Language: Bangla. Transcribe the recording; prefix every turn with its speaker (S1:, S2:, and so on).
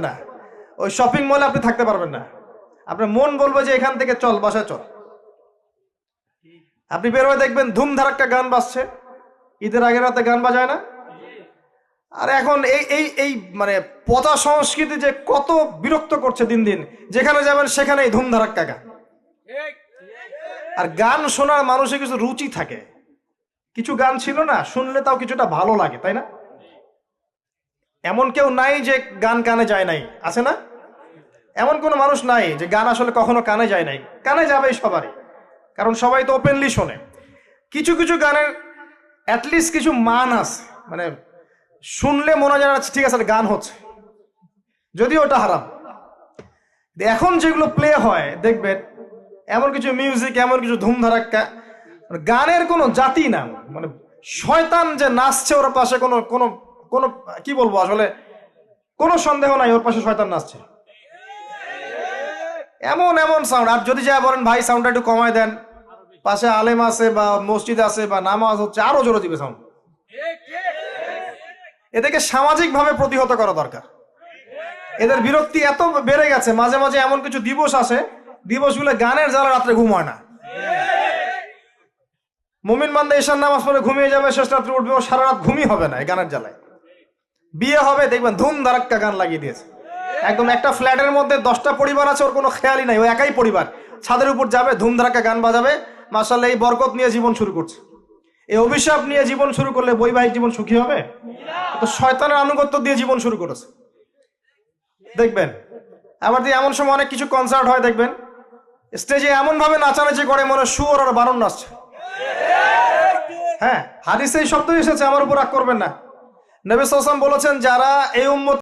S1: না। ওই শপিং মলে আপনি থাকতে পারবেন না। আপনার মন বলবে যে এখান থেকে চল, বাসায় চল। আপনি বের হয়ে দেখবেন ধুম ধারাক্কা গান বাজছে। ঈদের আগের রাতে গান বাজায় না? আর এখন এই এই এই মানে পচা সংস্কৃতি যে কত বিরক্ত করছে দিন দিন, যেখানে যাবেন সেখানেই ধুম ধারাক্কা গান। আর গান শোনার মানুষের কিছু রুচি থাকে। কিছু গান ছিল না, শুনলে তাও কিছুটা ভালো লাগে, তাই না? এমন কেউ নাই যে গান কানে যায় নাই আছে না? এমন কোনো মানুষ নাই যে গান আসলে কখনো কানে যায় নাই। কানে যাবেই সবারই কারণ সবাই তো ওপেনলি শোনে। কিছু কিছু গানের অ্যাটলিস্ট কিছু মান আছে মানে শুনলে মনে হয় যেন আচ্ছা, ঠিক আছে গান হচ্ছে। যদিও ওটা হারাম। এখন যেগুলো প্লে হয় দেখবেন এমন কিছু মিউজিক এমন কিছু ধুমধারাক্কা মানে গানের কোনো জাতি না। মানে শয়তান যে নাচছে ওর পাশে কোনো কোনো কোনো, কি বলব আসলে? কোনো সন্দেহ নাই, ওর পাশে শয়তান নাচছে। এমন এমন সাউন্ড আর যদি যা বলেন, ভাই সাউন্ডটা একটু কমায় দেন। পাশে আলেম আছে বা মসজিদ আছে বা নামাজ হচ্ছে, আরও জোরে দিবে সাউন্ড এদেরকে সামাজিকভাবে প্রতিহত করা দরকার। এদের বিরক্তি এত বেড়ে গেছে, মাঝে মাঝে এমন কিছু দিবস আসে, দিবসগুলো গানের জ্বালা রাত্রে ঘুম হয় না। মুমিন বান্দা ঈশান নামাজ পড়ে ঘুমিয়ে যাবে, শেষ রাত্রে উঠবে সারা রাত ঘুমই হবে না এই গানের জ্বালায়। বিয়ে হবে, দেখবেন ধুম ধারাক্কা গান লাগিয়ে দিয়েছে। একদম একটা ফ্ল্যাটের মধ্যে দশটা পরিবার আছে, ওর কোনো খেয়ালই নাই, ও একাই পরিবার। ছাদের উপর যাবে ধুম ধারাক্কা গান বাজাবে মাসাল্লাহ এই বরকত নিয়ে জীবন শুরু করছে। এই অভিশাপ নিয়ে জীবন শুরু করলে বৈবাহিক জীবন সুখী হবে? তো শয়তানের আনুগত্য দিয়ে জীবন শুরু করেছে। দেখবেন, আবার দিয়ে এমন সময় অনেক কিছু কনসার্ট হয়, দেখবেন স্টেজে এমন ভাবে নাচানাচি করে, মনে সুর আর বারণ নাচছে। হ্যাঁ হাদিসে এই শব্দ এসেছে, আমার উপর রাগ করবেন না। নবী ওয়াসাল্লাম বলেছেন যারা এই উম্মত